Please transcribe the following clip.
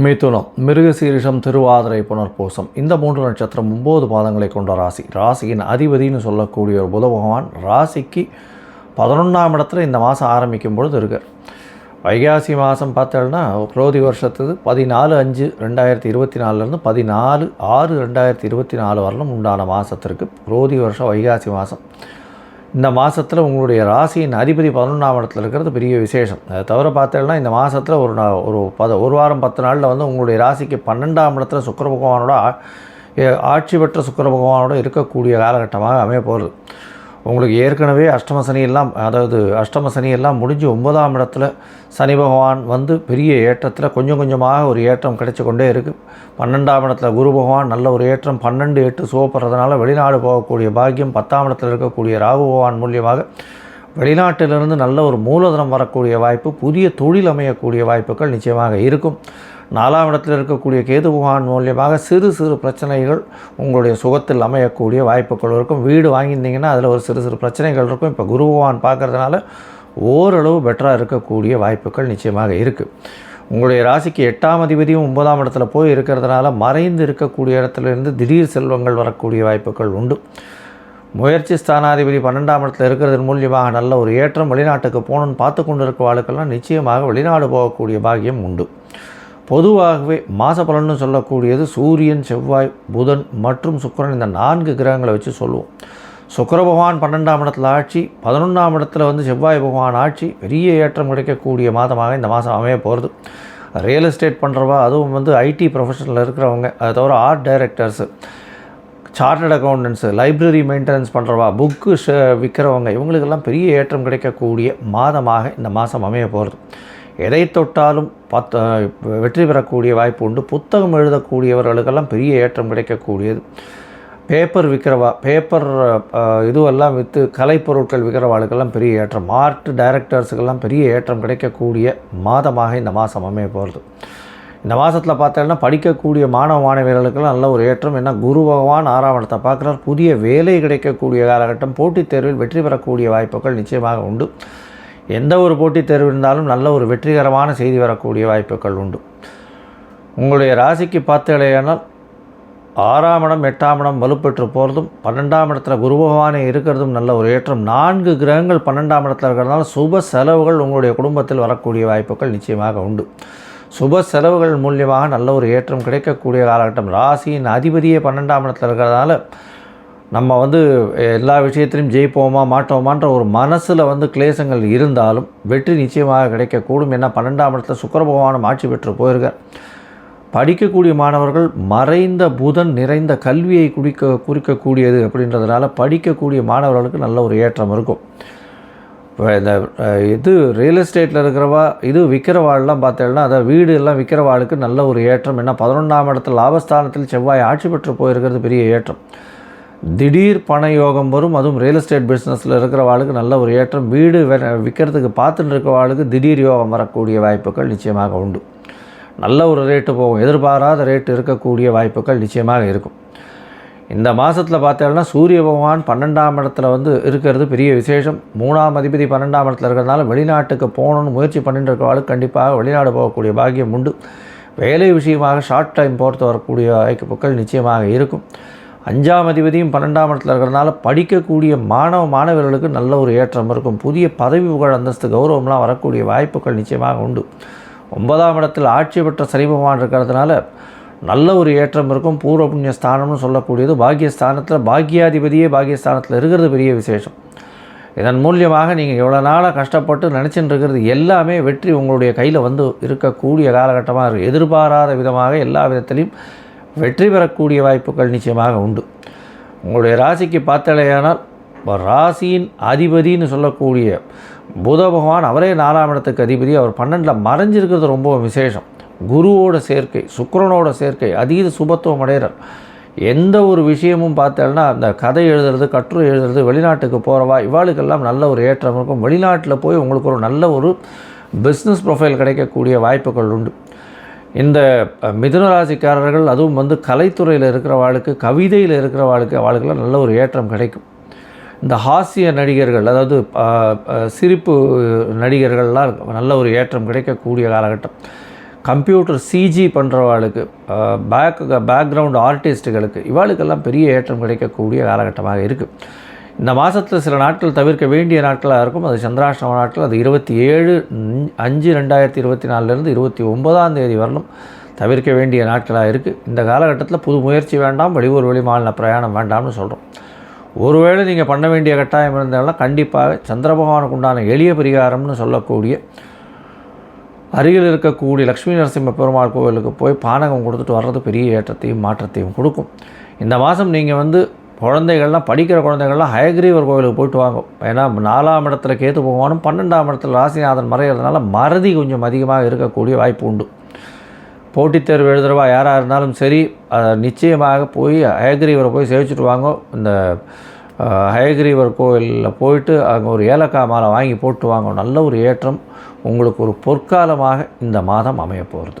மிதுனம் மிருகசீரிஷம் திருவாதிரை புனர்பூசம். இந்த மூன்று நட்சத்திரம் ஒம்பது பாதங்களை கொண்ட ராசி. ராசியின் அதிபதினு சொல்லக்கூடிய ஒரு புத பகவான் ராசிக்கு பதினொன்றாம் இடத்துல இந்த மாதம் ஆரம்பிக்கும் பொழுது இருக்கார். வைகாசி மாதம் பார்த்தோம்னா குரோதி வருஷத்துக்கு பதினாலு அஞ்சு ரெண்டாயிரத்தி இருபத்தி நாலுலேருந்து பதினாலு ஆறு ரெண்டாயிரத்தி இருபத்தி நாலு வரலும் உண்டான மாதத்திற்கு குரோதி வருஷம் வைகாசி மாதம். இந்த மாதத்தில் உங்களுடைய ராசியின் அதிபதி பதினொன்றாம் இடத்துல இருக்கிறது பெரிய விசேஷம். அதை தவிர பார்த்தீங்கன்னா இந்த மாதத்தில் ஒரு நா- ஒரு பத ஒரு வாரம் பத்து நாளில் வந்து உங்களுடைய ராசிக்கு பன்னெண்டாம் இடத்துல சுக்கர பகவானோட ஆட்சி பெற்ற சுக்கர பகவானோட இருக்கக்கூடிய காலகட்டமாக அமைய போகிறது உங்களுக்கு ஏற்கனவே அஷ்டம சனியெல்லாம் அதாவது அஷ்டம சனியெல்லாம் முடிஞ்சு ஒன்பதாம் இடத்துல சனி பகவான் வந்து பெரிய ஏற்றத்தில் கொஞ்சம் கொஞ்சமாக ஒரு ஏற்றம் கிடைச்சி கொண்டே இருக்குது பன்னெண்டாம் இடத்துல குரு பகவான் நல்ல ஒரு ஏற்றம் பன்னெண்டு எட்டு சுவப்படுறதுனால வெளிநாடு போகக்கூடிய பாக்கியம் பத்தாம் இடத்துல இருக்கக்கூடிய ராகு பகவான் மூலியமாக வெளிநாட்டிலிருந்து நல்ல ஒரு மூலதனம் வரக்கூடிய வாய்ப்பு புதிய தொழில் அமையக்கூடிய வாய்ப்புகள் நிச்சயமாக இருக்கும். நாலாம் இடத்தில் இருக்கக்கூடிய கேது புகான் மூலியமாக சிறு சிறு பிரச்சனைகள் உங்களுடைய சுகத்தில் அமையக்கூடிய வாய்ப்புகள் இருக்கும். வீடு வாங்கியிருந்தீங்கன்னா அதில் ஒரு சிறு சிறு பிரச்சனைகள் இருக்கும். இப்போ குரு பகவான் பார்க்கறதுனால ஓரளவு பெட்டராக இருக்கக்கூடிய வாய்ப்புகள் நிச்சயமாக இருக்குது உங்களுடைய ராசிக்கு எட்டாம் அதிபதியும் ஒன்பதாம் இடத்துல போய் இருக்கிறதுனால மறைந்து இருக்கக்கூடிய இடத்துலேருந்து திடீர் செல்வங்கள் வரக்கூடிய வாய்ப்புகள் உண்டு. முயற்சி ஸ்தானாதிபதி பன்னெண்டாம் இடத்துல இருக்கிறதன் மூலியமாக நல்ல ஒரு ஏற்றம் வெளிநாட்டுக்கு போகணும்னு பார்த்து கொண்டு இருக்க வாழ்க்கெல்லாம் நிச்சயமாக வெளிநாடு போகக்கூடிய பாகியம் உண்டு. பொதுவாகவே மாச பலன்னு சொல்லக்கூடியது சூரியன் செவ்வாய் புதன் மற்றும் சுக்கிரன் இந்த நான்கு கிரகங்களை வச்சு சொல்லுவோம். சுக்கர பகவான் பன்னெண்டாம் இடத்துல ஆட்சி பதினொன்றாம் இடத்துல வந்து செவ்வாய் பகவான் ஆட்சி பெரிய ஏற்றம் கிடைக்கக்கூடிய மாதமாக இந்த மாதம் அமைய போகிறது ரியல் எஸ்டேட் பண்ணுறவா அதுவும் வந்து ஐடி ப்ரொஃபஷனில் இருக்கிறவங்க அதை தவிர art directors chartered accountants library maintenance பண்ணுறவா book விற்கிறவங்க இவங்களுக்கெல்லாம் பெரிய ஏற்றம் கிடைக்கக்கூடிய மாதமாக இந்த மாதம் அமைய போகிறது எதை தொட்டாலும் பத் வெற்றி பெறக்கூடிய வாய்ப்பு உண்டு. புத்தகம் எழுதக்கூடியவர்களுக்கெல்லாம் பெரிய ஏற்றம் கிடைக்கக்கூடியது. பேப்பர் விற்கிறவா பேப்பர் இதுவெல்லாம் விற்று கலைப்பொருட்கள் விற்கிறவாளுக்கெல்லாம் பெரிய ஏற்றம். ஆர்ட் டைரக்டர்ஸுக்கெல்லாம் பெரிய ஏற்றம் கிடைக்கக்கூடிய மாதமாக இந்த மாதம் அமைய போகிறது இந்த மாதத்தில் பார்த்தோன்னா படிக்கக்கூடிய மாணவ மாணவியர்களுக்கெல்லாம் நல்ல ஒரு ஏற்றம். ஏன்னா குரு பகவான் ஆறாம் இடத்தை பார்க்குறார். புதிய வேலை கிடைக்கக்கூடிய காலகட்டம் போட்டித் தேர்வில் வெற்றி பெறக்கூடிய வாய்ப்புகள் நிச்சயமாக உண்டு. எந்த ஒரு போட்டித் தேர்வு இருந்தாலும் நல்ல ஒரு வெற்றிகரமான செய்தி வரக்கூடிய வாய்ப்புகள் உண்டு. உங்களுடைய ராசிக்கு பார்த்தீங்களேனால் ஆறாம் இடம் எட்டாம் இடம் வலுப்பெற்று போகிறதும் பன்னெண்டாம் இடத்துல குரு பகவானே இருக்கிறதும் நல்ல ஒரு ஏற்றம். நான்கு கிரகங்கள் பன்னெண்டாம் இடத்துல இருக்கிறதுனால சுப செலவுகள் உங்களுடைய குடும்பத்தில் வரக்கூடிய வாய்ப்புகள் நிச்சயமாக உண்டு. சுப செலவுகள் மூலியமாக நல்ல ஒரு ஏற்றம் கிடைக்கக்கூடிய காலகட்டம். ராசியின் அதிபதியே பன்னெண்டாம் இடத்துல இருக்கிறதுனால நம்ம வந்து எல்லா விஷயத்திலையும் ஜெயிப்போமா மாட்டோமான்ற ஒரு மனசில் வந்து கிளேசங்கள் இருந்தாலும் வெற்றி நிச்சயமாக கிடைக்கக்கூடும். ஏன்னா பன்னெண்டாம் இடத்துல சுக்கர பகவானும் ஆட்சி பெற்று போயிருக்கார். படிக்கக்கூடிய மாணவர்கள் மறைந்த புதன் நிறைந்த கல்வியை குடிக்க குறிக்கக்கூடியது அப்படின்றதுனால படிக்கக்கூடிய மாணவர்களுக்கு நல்ல ஒரு ஏற்றம் இருக்கும். இந்த இது ரியல் எஸ்டேட்டில் இருக்கிறவா இது விற்கிறவாள்லாம் பார்த்தேன்னா அதை வீடு எல்லாம் விற்கிறவாளுக்கு நல்ல ஒரு ஏற்றம். ஏன்னா பதினொன்றாம் இடத்துல லாபஸ்தானத்தில் செவ்வாய் ஆட்சி பெற்று போயிருக்கிறது பெரிய ஏற்றம். திடீர் பண யோகம் வரும். அதுவும் ரியல் எஸ்டேட் பிஸ்னஸில் இருக்கிறவாளுக்கு நல்ல ஒரு ஏற்றம். வீடு வே- விற்கிறதுக்கு பார்த்துட்டு இருக்கிறவாளுக்கு திடீர் யோகம் வரக்கூடிய வாய்ப்புகள் நிச்சயமாக உண்டு. நல்ல ஒரு ரேட்டு போகும். எதிர்பாராத ரேட்டு இருக்கக்கூடிய வாய்ப்புகள் நிச்சயமாக இருக்கும். இந்த மாதத்தில் பார்த்தோம்னா சூரிய பகவான் பன்னெண்டாம் இடத்துல வந்து இருக்கிறது பெரிய விசேஷம். மூணாம் அதிபதி பன்னெண்டாம் இடத்துல இருக்கிறதுனால வெளிநாட்டுக்கு போகணும்னு முயற்சி பண்ணிட்டு இருக்கிறவளுக்கு கண்டிப்பாக வெளிநாடு போகக்கூடிய பாக்கியம் உண்டு. வேலை விஷயமாக ஷார்ட் டைம் போகிறது வரக்கூடிய வாய்ப்புகள் நிச்சயமாக இருக்கும். அஞ்சாம் அதிபதியும் பன்னெண்டாம் இடத்துல இருக்கிறதுனால படிக்கக்கூடிய மாணவ மாணவர்களுக்கு நல்ல ஒரு ஏற்றம் இருக்கும். புதிய பதவி புகழ் அந்தஸ்து கௌரவம்லாம் வரக்கூடிய வாய்ப்புகள் நிச்சயமாக உண்டு. ஒன்பதாம் இடத்தில் ஆட்சி பெற்ற சனி இருக்கிறதுனால நல்ல ஒரு ஏற்றம் இருக்கும். பூர்வ புண்ணிய ஸ்தானம்னு சொல்லக்கூடியது பாக்கியஸ்தானத்தில் பாக்கியாதிபதியே பாக்கியஸ்தானத்தில் இருக்கிறது பெரிய விசேஷம். இதன் மூலியமாக நீங்கள் எவ்வளோ நாளாக கஷ்டப்பட்டு நினச்சிட்டு இருக்கிறது எல்லாமே வெற்றி உங்களுடைய கையில் வந்து இருக்கக்கூடிய காலகட்டமாக இருக்குது எதிர்பாராத விதமாக எல்லா விதத்திலையும் வெற்றி பெறக்கூடிய வாய்ப்புகள் நிச்சயமாக உண்டு. உங்களுடைய ராசிக்கு பார்த்தலையானால் ராசியின் அதிபதின்னு சொல்லக்கூடிய புத பகவான் அவரே நாலாம் இடத்துக்கு அதிபதி. அவர் பன்னெண்டில் மறைஞ்சிருக்கிறது ரொம்ப விசேஷம். குருவோட சேர்க்கை சுக்கரனோட சேர்க்கை அதீத சுபத்துவம் அடைகிறார் எந்த ஒரு விஷயமும் பார்த்தேன்னா அந்த கதை எழுதுறது கட்டுரை எழுதுறது வெளிநாட்டுக்கு போகிறவா இவாளுக்கெல்லாம் நல்ல ஒரு ஏற்றம் இருக்கும். வெளிநாட்டில் போய் உங்களுக்கு ஒரு நல்ல ஒரு பிஸ்னஸ் ப்ரொஃபைல் கிடைக்கக்கூடிய வாய்ப்புகள் உண்டு. இந்த அஹ், மிதுன ராசிக்காரர்கள் அதுவும் வந்து கலைத்துறையில் இருக்கிற வாழ்க்கை கவிதையில் இருக்கிற வாழ்க்கை வாழ்க்கையில் நல்ல ஒரு ஏற்றம் கிடைக்கும். இந்த ஹாஸ்ய நடிகர்கள் அதாவது சிரிப்பு நடிகர்கள்லாம் நல்ல ஒரு ஏற்றம் கிடைக்கக்கூடிய காலகட்டம். கம்ப்யூட்டர் சிஜி பண்ணுறவாளுக்கு பேக் பேக்ரவுண்ட் ஆர்டிஸ்ட்டுகளுக்கு இவாளுக்கெல்லாம் பெரிய ஏற்றம் கிடைக்கக்கூடிய காலகட்டமாக இருக்குது இந்த மாதத்தில் சில நாட்கள் தவிர்க்க வேண்டிய நாட்களாக இருக்கும். அது சந்திராஷ்டம நாட்கள். அது இருபத்தி ஏழு அஞ்சு ரெண்டாயிரத்தி இருபத்தி நாலுலேருந்து இருபத்தி ஒன்பதாம் தேதி வரலும் தவிர்க்க வேண்டிய நாட்களாக இருக்குது இந்த காலகட்டத்தில் புது முயற்சி வேண்டாம் வெளியூர் வெளி மாநில பிரயாணம் வேண்டாம்னு சொல்கிறோம் ஒருவேளை நீங்கள் பண்ண வேண்டிய கட்டாயம் இருந்தாலும் கண்டிப்பாக சந்திர பகவானுக்கு உண்டான எளிய பரிகாரம்னு சொல்லக்கூடிய அருகில் இருக்கக்கூடிய லக்ஷ்மி நரசிம்ம பெருமாள் கோவிலுக்கு போய் பானகம் கொடுத்துட்டு வர்றது பெரிய ஏற்றத்தையும் மாற்றத்தையும் கொடுக்கும். இந்த மாதம் நீங்கள் வந்து குழந்தைகள்லாம் படிக்கிற குழந்தைகள்லாம் ஹயக்ரீவர் கோவிலுக்கு போயிட்டு வாங்க. ஏன்னா நாலாம் இடத்துல கேத்து பகவானும் பன்னெண்டாம் இடத்துல ராசிநாதன் மறைகிறதுனால மறதி கொஞ்சம் அதிகமாக இருக்கக்கூடிய வாய்ப்பு உண்டு. போட்டித் தேர்வு எழுதுறவா யாராக இருந்தாலும் சரி அதை நிச்சயமாக போய் ஹயக்ரீவரை போய் சேவிச்சுட்டு வாங்க. இந்த அஹ், ஹயக்ரீவர் கோவிலில் போயிட்டு அங்கே ஒரு ஏலக்காய் மாலை வாங்கி போட்டு வாங்க. நல்ல ஒரு ஏற்றம். உங்களுக்கு ஒரு பொற்காலமாக இந்த மாதம் அமையப்போகிறது